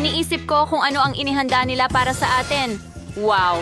Iniisip ko kung ano ang inihanda nila para sa atin. Wow!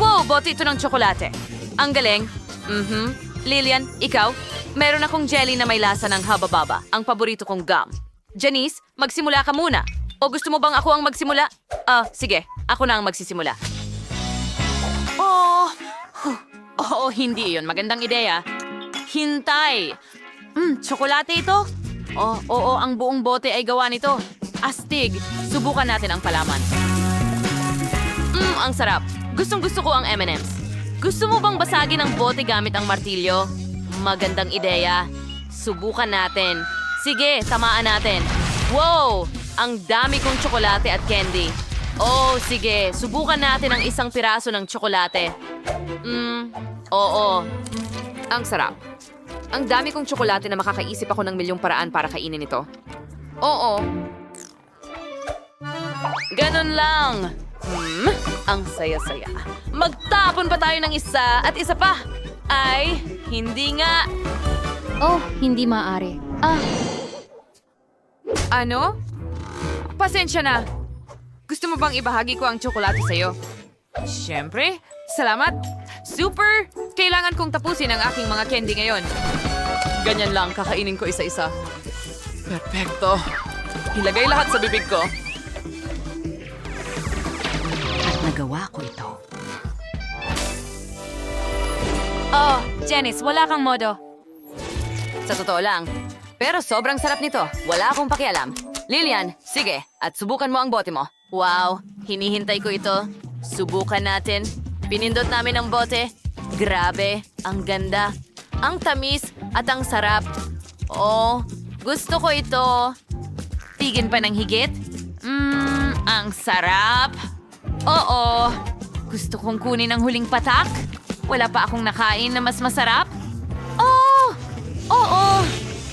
Wow, bote ito ng tsokolate. Ang galing. Mhm. Lilian, ikaw? Meron akong jelly na may lasa ng haba-baba. Ang paborito kong gum. Janice, magsimula ka muna. O gusto mo bang ako ang magsimula? Ah, sige. Ako na ang magsisimula. Oh! Oo, hindi yun. Magandang ideya. Hintay! Hmm, tsokolate ito? Oh, oo, ang buong bote ay gawa nito. Astig. Subukan natin ang palaman. Mmm, ang sarap. Gustong gusto ko ang M&M's. Gusto mo bang basagin ang bote gamit ang martilyo? Magandang ideya. Subukan natin. Sige, tamaan natin. Wow! Ang dami kong tsokolate at candy. Oh, sige. Subukan natin ang isang piraso ng tsokolate. Mmm, oo. Ang sarap. Ang dami kong tsokolate na makakaisip ako ng milyong paraan para kainin ito. Oo. Ganun lang. Hmm, ang saya-saya. Magtapon pa tayo ng isa at isa pa. Ay, hindi nga. Oh, hindi maaari. Ah, Ano? Pasensya na. Gusto mo bang ibahagi ko ang tsokolate sa'yo? Siyempre. Salamat. Super! Kailangan kong tapusin ang aking mga candy ngayon. Ganyan lang, kakainin ko isa-isa. Perfecto. Ilagay lahat sa bibig ko. Nagawa ko ito. Oh, Janice, wala kang modo. Sa totoo lang. Pero sobrang sarap nito. Wala akong pakialam. Lilian, sige, at subukan mo ang bote mo. Wow, hinihintay ko ito. Subukan natin. Pinindot namin ang bote. Grabe, ang ganda. Ang tamis at ang sarap. Oh, gusto ko ito. Tigin pa ng higit? Mmm, ang sarap. Oo, gusto kong kunin ang huling patak. Wala pa akong nakain na mas masarap. Oh! Oo!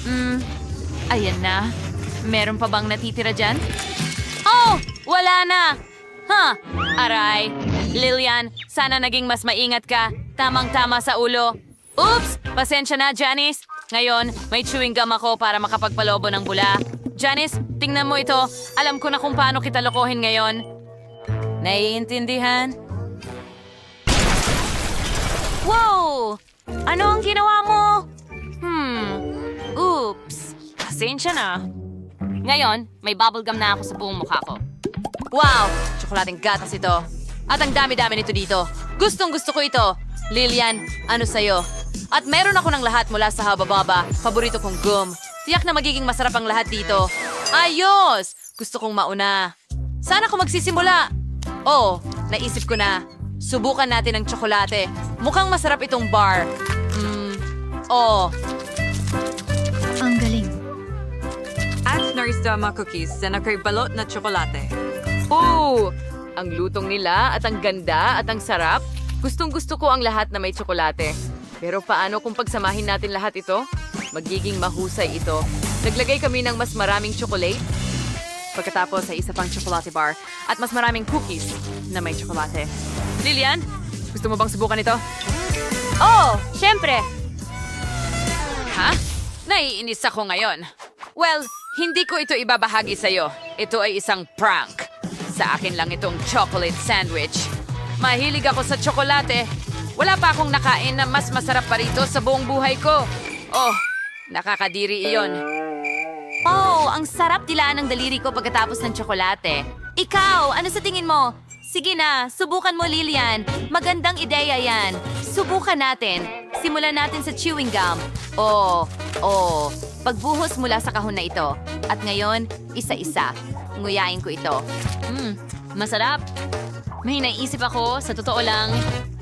Hmm, ayan na. Meron pa bang natitira dyan? Oh! Wala na! Ha! Aray! Lilian, sana naging mas maingat ka. Tamang-tama sa ulo. Oops! Pasensya na, Janice. Ngayon, may chewing gum ako para makapagpalobo ng bula. Janice, tingnan mo ito. Alam ko na kung paano kita lokohin ngayon. Naiintindihan? Wow! Ano ang ginawa mo? Hmm. Oops. Pasensya na. Ngayon, may bubblegum na ako sa buong mukha ko. Wow! Tsokolating gatas ito. At ang dami-dami nito dito. Gustong gusto ko ito. Lilian, ano sa'yo? At meron ako ng lahat mula sa habababa. Paborito kong gum. Tiyak na magiging masarap ang lahat dito. Ayos! Gusto kong mauna. Sana ako magsisimula. Oh, naisip ko na. Subukan natin ang tsokolate. Mukhang masarap itong bar. Hmm, oh. ang galing. At Naristama cookies sa nakaibalot na tsokolate. Oh! Ang lutong nila at ang ganda at ang sarap. Gustong gusto ko ang lahat na may tsokolate. Pero paano kung pagsamahin natin lahat ito? Magiging mahusay ito. Naglagay kami ng mas maraming chocolate. Pagkatapos ay isa pang chocolate bar at mas maraming cookies na may tsokolate. Lilian, gusto mo bang subukan ito? Oh, syempre. Ha? Naiinis ako ngayon. Well, hindi ko ito ibabahagi sa'yo. Ito ay isang prank. Sa akin lang itong chocolate sandwich. Mahilig ako sa tsokolate. Wala pa akong nakain na mas masarap pa rito sa buong buhay ko. Oh, nakakadiri iyon. Oh, ang sarap dilaan ng daliri ko pagkatapos ng tsokolate. Ikaw, ano sa tingin mo? Sige na, subukan mo, Lilian. Magandang ideya yan. Subukan natin. Simulan natin sa chewing gum. Oh, oh. Pagbuhos mula sa kahon na ito. At ngayon, isa-isa. Nguyain ko ito. Hmm, masarap. May naisip ako, sa totoo lang.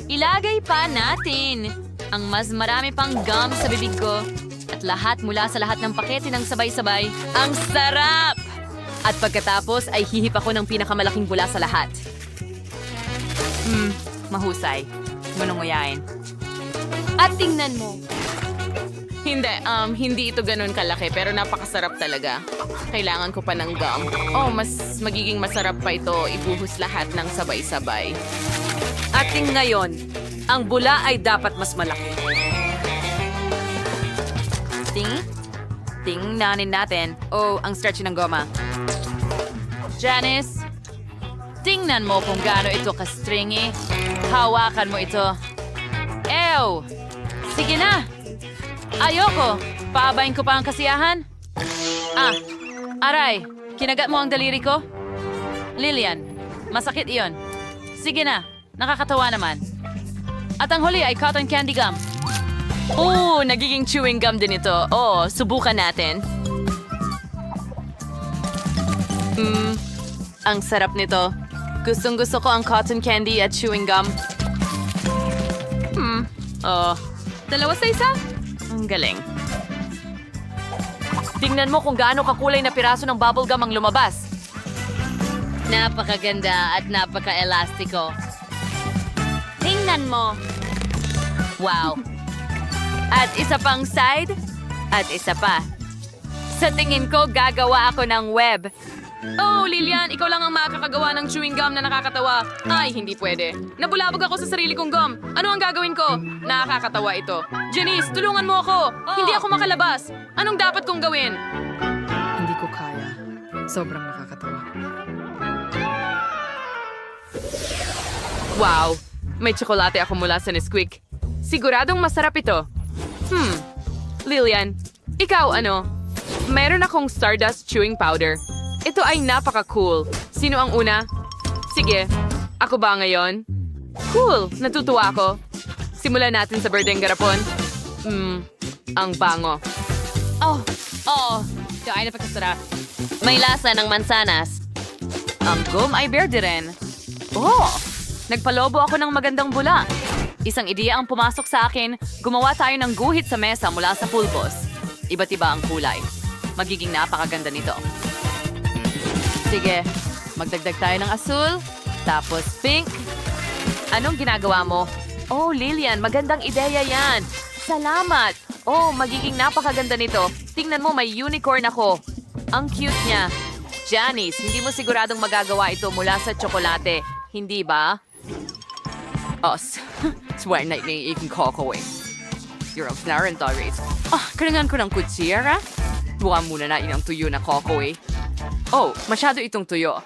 Ilagay pa natin ang mas marami pang gum sa bibig ko. At lahat mula sa lahat ng pakete ng sabay-sabay. Ang sarap! At pagkatapos ay hihip ako ng pinakamalaking bula sa lahat. Hmm, mahusay. Manunguyain. At tingnan mo, Hindi, um, hindi ito ganun kalaki pero napakasarap talaga. Kailangan ko pa ng gum. Oh, mas magiging masarap pa ito ibuhos lahat ng sabay-sabay. Ating ngayon, ang bula ay dapat mas malaki. Ting? Tingnanin natin. Oh, ang stretch ng goma. Janice, tingnan mo kung gaano ito ka-stringy. Hawakan mo ito. Ew! Sige na! Ayoko! Paabayin ko pa ang kasiyahan? Ah, aray! Kinagat mo ang daliri ko? Lillian, masakit iyon. Sige na, nakakatawa naman. At ang huli ay cotton candy gum. Oh, nagiging chewing gum din ito. Oh, subukan natin. Hmm, ang sarap nito. Gustong gusto ko ang cotton candy at chewing gum. Hmm, oh, dalawa sa isa? Ang galing. Tingnan mo kung gaano kakulay na piraso ng bubblegum ang lumabas. Napakaganda at napaka-elastiko. Tingnan mo. Wow. At isa pang side, at isa pa. Sa tingin ko, gagawa ako ng web. Oh, Lilian, ikaw lang ang makakagawa ng chewing gum na nakakatawa. Ay, hindi pwede. Nabulabog ako sa sarili kong gum. Ano ang gagawin ko? Nakakatawa ito. Janice, tulungan mo ako. Hindi ako makalabas. Anong dapat kong gawin? Hindi ko kaya. Sobrang nakakatawa. Wow, may tsokolate ako mula sa Nesquik. Siguradong masarap ito. Hmm, Lilian, ikaw ano? Meron akong Stardust Chewing Powder. Ito ay napaka-cool. Sino ang una? Sige, ako ba ngayon? Cool, natutuwa ako. Simulan natin sa Birdeng Garapon. Hmm, ang bango. Oh, oo. Ito ay napakasarap. May lasa ng mansanas. Ang gum ay berde rin. Oh! Nagpalobo ako ng magandang bula. Isang ideya ang pumasok sa akin, gumawa tayo ng guhit sa mesa mula sa pulbos. Iba't iba ang kulay. Magiging napakaganda nito. Sige, magdagdag tayo ng asul, tapos pink. Anong ginagawa mo? Oh, Lilian, magandang ideya yan. Salamat! Oh, magiging napakaganda nito. Tingnan mo, may unicorn ako. Ang cute niya. Janice, hindi mo siguradong magagawa ito mula sa tsokolate. Hindi ba? Oh, s- swear na yung iking koko eh. You're a Flaren Torres. Ah, kailangan ko ng kutsira? Tuwa muna na inang tuyo na eh. Oh, masyado itong tuyo.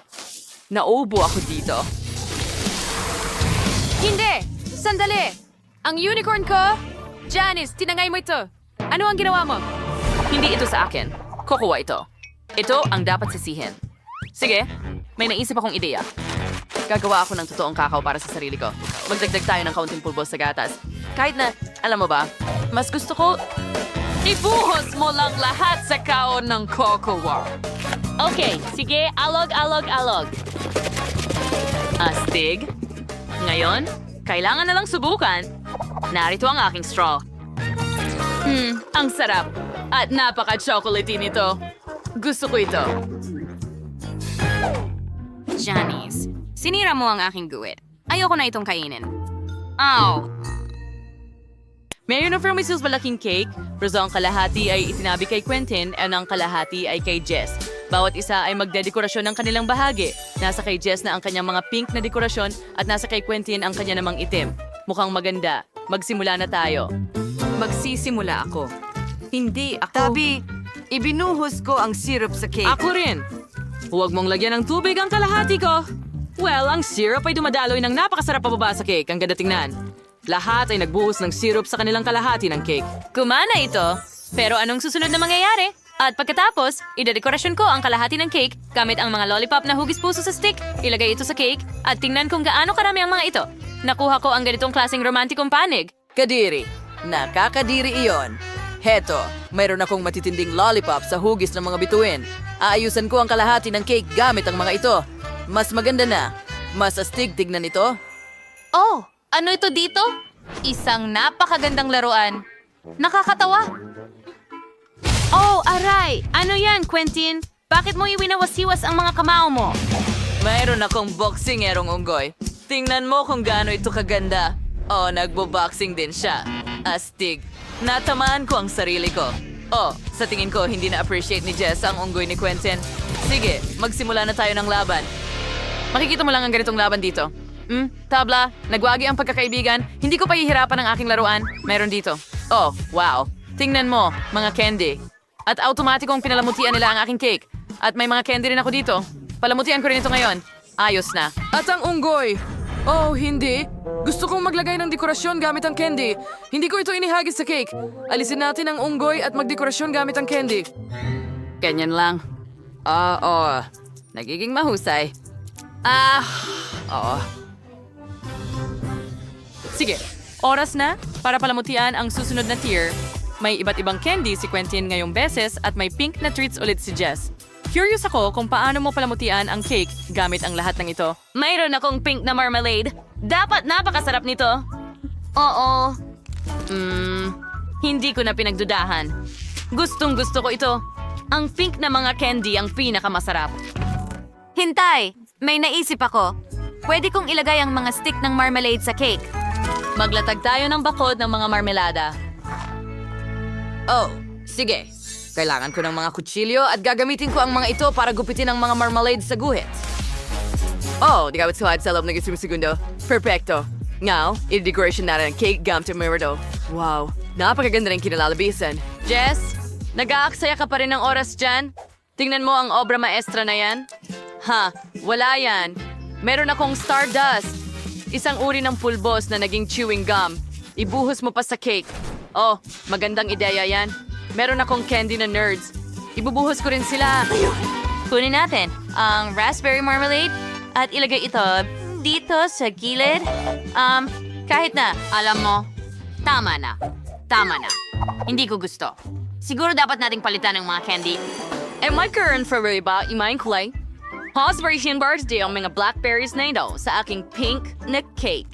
Naubo ako dito. Hindi! Sandali! Ang unicorn ko? Janice, tinangay mo ito. Ano ang ginawa mo? Hindi ito sa akin. Kukuha ito. Ito ang dapat sisihin. Sige, may naisip akong ideya. Gagawa ako ng totoong kakao para sa sarili ko. Magdagdag tayo ng kaunting pulbos sa gatas. Kahit na, alam mo ba, mas gusto ko, ibuhos mo lang lahat sa kaon ng cocoa. Okay, sige, alog, alog, alog. Astig. Ngayon, kailangan na lang subukan. Narito ang aking straw. Hmm, ang sarap. At napaka-chocolatey nito. Gusto ko ito. Janice, sinira mo ang aking guwit. Ayoko na itong kainin. Ow! Mayor of Promises malaking cake, pero ang kalahati ay itinabi kay Quentin at ang kalahati ay kay Jess. Bawat isa ay magdedekorasyon ng kanilang bahagi. Nasa kay Jess na ang kanyang mga pink na dekorasyon at nasa kay Quentin ang kanya namang itim. Mukhang maganda. Magsimula na tayo. Magsisimula ako. Hindi ako... Tabi, ibinuhos ko ang syrup sa cake. Ako rin. Huwag mong lagyan ng tubig ang kalahati ko. Well, ang syrup ay dumadaloy ng napakasarap pababa sa cake. Ang ganda tingnan. Lahat ay nagbuhos ng syrup sa kanilang kalahati ng cake. Kumana ito. Pero anong susunod na mangyayari? At pagkatapos, idedekorasyon ko ang kalahati ng cake gamit ang mga lollipop na hugis puso sa stick, ilagay ito sa cake, at tingnan kung gaano karami ang mga ito. Nakuha ko ang ganitong klaseng romantikong panig. Kadiri. Nakakadiri iyon. Heto, mayroon akong matitinding lollipop sa hugis ng mga bituin. Aayusan ko ang kalahati ng cake gamit ang mga ito. Mas maganda na. Mas astig tignan ito. Oh, ano ito dito? Isang napakagandang laruan. Nakakatawa. Oh, aray! Ano yan, Quentin? Bakit mo iwinawasiwas ang mga kamao mo? Mayroon akong boxingerong unggoy. Tingnan mo kung gaano ito kaganda. Oh, nagbo-boxing din siya. Astig. Natamaan ko ang sarili ko. Oh, sa tingin ko hindi na-appreciate ni Jess ang unggoy ni Quentin. Sige, magsimula na tayo ng laban. Makikita mo lang ang ganitong laban dito. Hmm, tabla, nagwagi ang pagkakaibigan, hindi ko pahihirapan ang aking laruan. Meron dito. Oh, wow. Tingnan mo, mga candy. At automatikong pinalamutian nila ang aking cake. At may mga candy rin ako dito. Palamutian ko rin ito ngayon. Ayos na. At ang unggoy. Oh, hindi. Gusto kong maglagay ng dekorasyon gamit ang candy. Hindi ko ito inihagis sa cake. Alisin natin ang unggoy at magdekorasyon gamit ang candy. Ganyan lang. Ah, oo. Nagiging mahusay. Ah, oo. Sige, oras na para palamutian ang susunod na tier. May iba't ibang candy si Quentin ngayong beses at may pink na treats ulit si Jess. Curious ako kung paano mo palamutian ang cake gamit ang lahat ng ito. Mayroon akong pink na marmalade. Dapat napakasarap nito. Oo. Hmm, hindi ko na pinagdudahan. Gustong gusto ko ito. Ang pink na mga candy ang pinakamasarap. Hintay! May naisip ako. Pwede kong ilagay ang mga stick ng marmalade sa cake. Maglatag tayo ng bakod ng mga marmelada. Oh, sige. Kailangan ko ng mga kutsilyo at gagamitin ko ang mga ito para gupitin ang mga marmalade sa guhit. Oh, di ka ba't suhad sa loob ng isang segundo? Perfecto. Now, i-decoration natin ang cake gamit ang mirado. Wow, napakaganda rin kinalalabisan. Jess, nag-aaksaya ka pa rin ng oras dyan? Tingnan mo ang obra maestra na yan. Ha, wala yan. Meron akong stardust. Isang uri ng pulbos na naging chewing gum. Ibuhos mo pa sa cake. Oh, magandang ideya yan. Meron akong candy na nerds. Ibubuhos ko rin sila. Kunin natin ang raspberry marmalade at ilagay ito dito sa gilid. Um, kahit na, alam mo, tama na. Tama na. Hindi ko gusto. Siguro dapat nating palitan ng mga candy. Eh, my current favorite ba, imayin kulay? Hosberry birthday ang mga blackberries na ito sa aking pink na cake.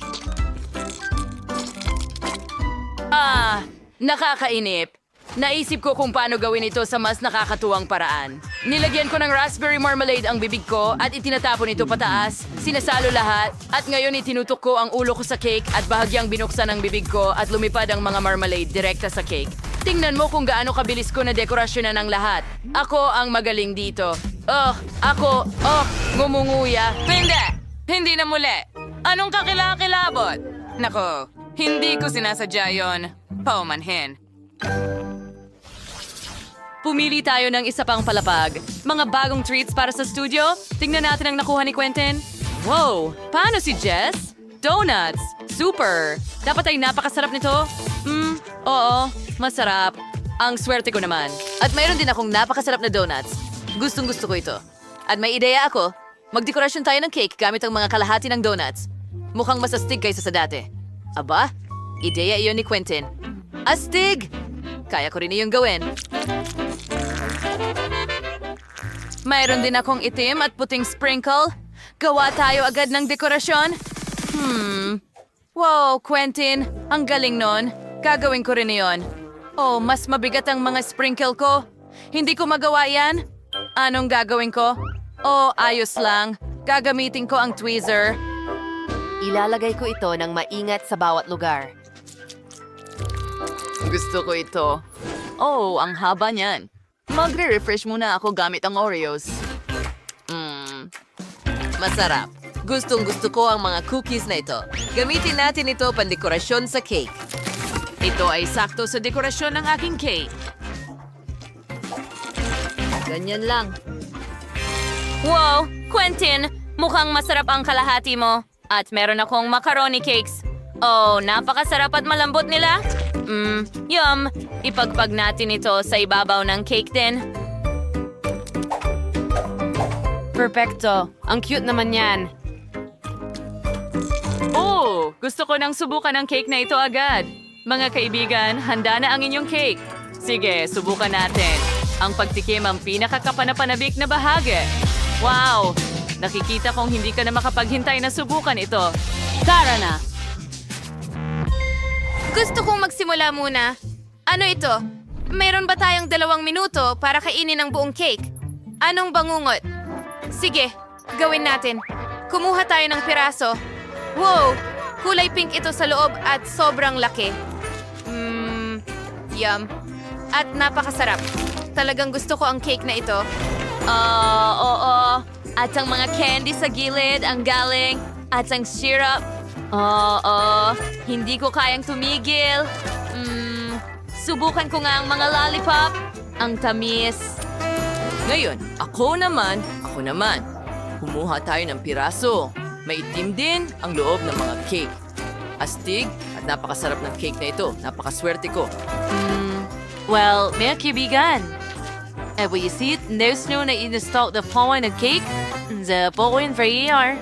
Ah, nakakainip. Naisip ko kung paano gawin ito sa mas nakakatuwang paraan. Nilagyan ko ng raspberry marmalade ang bibig ko at itinatapon ito pataas, sinasalo lahat, at ngayon itinutok ko ang ulo ko sa cake at bahagyang binuksan ang bibig ko at lumipad ang mga marmalade direkta sa cake. Tingnan mo kung gaano kabilis ko na dekorasyonan ang lahat. Ako ang magaling dito. Oh, ako, oh, ngumunguya. Hindi! Hindi na muli. Anong kakilakilabot? Nako, hindi ko sinasadya yon. Paumanhin. Pumili tayo ng isa pang palapag. Mga bagong treats para sa studio. Tingnan natin ang nakuha ni Quentin. Wow! Paano si Jess? Donuts! Super! Dapat ay napakasarap nito. Hmm, oo. Masarap. Ang swerte ko naman. At mayroon din akong napakasarap na donuts. Gustong gusto ko ito. At may ideya ako. Magdekorasyon tayo ng cake gamit ang mga kalahati ng donuts. Mukhang mas astig kaysa sa dati. Aba, ideya iyon ni Quentin. Astig! Kaya ko rin iyong gawin. Mayroon din akong itim at puting sprinkle. Gawa tayo agad ng dekorasyon. Hmm. Wow, Quentin. Ang galing nun. Gagawin ko rin iyon. Oh, mas mabigat ang mga sprinkle ko. Hindi ko magawa yan. Anong gagawin ko? Oh, ayos lang. Gagamitin ko ang tweezer. Ilalagay ko ito ng maingat sa bawat lugar. Gusto ko ito. Oh, ang haba niyan. Magre-refresh muna ako gamit ang Oreos. Mmm, masarap. Gustong gusto ko ang mga cookies na ito. Gamitin natin ito pandekorasyon sa cake. Ito ay sakto sa dekorasyon ng aking cake. Ganyan lang. Wow! Quentin! Mukhang masarap ang kalahati mo. At meron akong macaroni cakes. Oh, napakasarap at malambot nila. Mmm, yum. Ipagpag natin ito sa ibabaw ng cake din. Perfecto. Ang cute naman yan. Oh, gusto ko nang subukan ang cake na ito agad. Mga kaibigan, handa na ang inyong cake. Sige, subukan natin. Ang pagtikim ang pinakakapanapanabik na bahagi. Wow! Nakikita kong hindi ka na makapaghintay na subukan ito. Tara na! Gusto kong magsimula muna. Ano ito? Mayroon ba tayong dalawang minuto para kainin ang buong cake? Anong bangungot? Sige, gawin natin. Kumuha tayo ng piraso. Wow! Kulay pink ito sa loob at sobrang laki. Yum. At napakasarap. Talagang gusto ko ang cake na ito. Ah, oo. At ang mga candy sa gilid, ang galing. At ang syrup. Oo, hindi ko kayang tumigil. Mm, subukan ko nga ang mga lollipop. Ang tamis. Ngayon, ako naman, ako naman. Kumuha tayo ng piraso. Maitim din ang loob ng mga cake. Astig at napakasarap ng cake na ito. Napakaswerte ko. Well, mga kaibigan. Eh, will you see it? There's no na in-stock the following ng cake. The following for ER.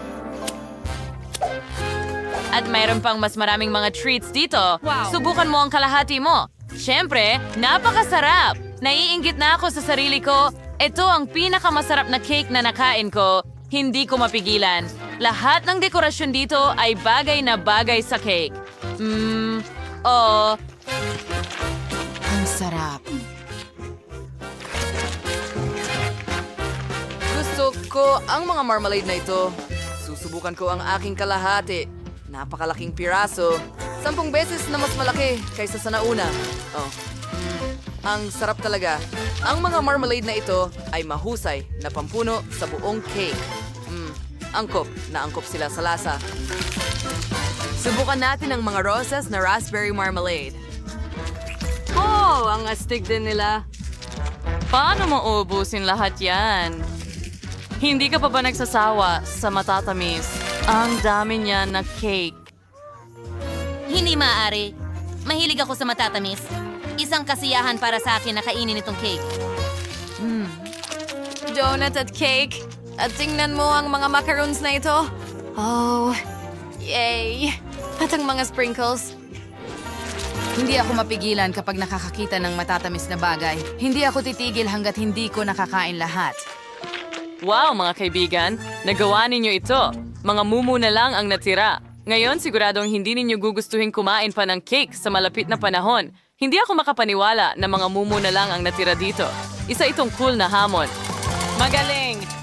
At mayroon pang mas maraming mga treats dito. Subukan mo ang kalahati mo. Siyempre, napakasarap! Naiinggit na ako sa sarili ko. Ito ang pinakamasarap na cake na nakain ko. Hindi ko mapigilan. Lahat ng dekorasyon dito ay bagay na bagay sa cake. Mmm, oh, Ang sarap. Gusto ko ang mga marmalade na ito. Susubukan ko ang aking kalahati. Napakalaking piraso. Sampung beses na mas malaki kaysa sa nauna. Oh. Mm, ang sarap talaga. Ang mga marmalade na ito ay mahusay na pampuno sa buong cake. Mm, angkop na angkop sila sa lasa. Subukan natin ang mga roses na raspberry marmalade. Oh, ang astig din nila. Paano mo ubusin lahat yan? Hindi ka pa ba nagsasawa sa matatamis? Ang dami niya na cake. Hindi maaari. Mahilig ako sa matatamis. Isang kasiyahan para sa akin na kainin itong cake. Donut at cake. At tingnan mo ang mga macaroons na ito. Oh, yay. At ang mga sprinkles. Hindi ako mapigilan kapag nakakakita ng matatamis na bagay. Hindi ako titigil hanggat hindi ko nakakain lahat. Wow, mga kaibigan! Nagawa ninyo ito. Mga mumu na lang ang natira. Ngayon, siguradong hindi ninyo gugustuhin kumain pa ng cake sa malapit na panahon. Hindi ako makapaniwala na mga mumu na lang ang natira dito. Isa itong cool na hamon. Magaling!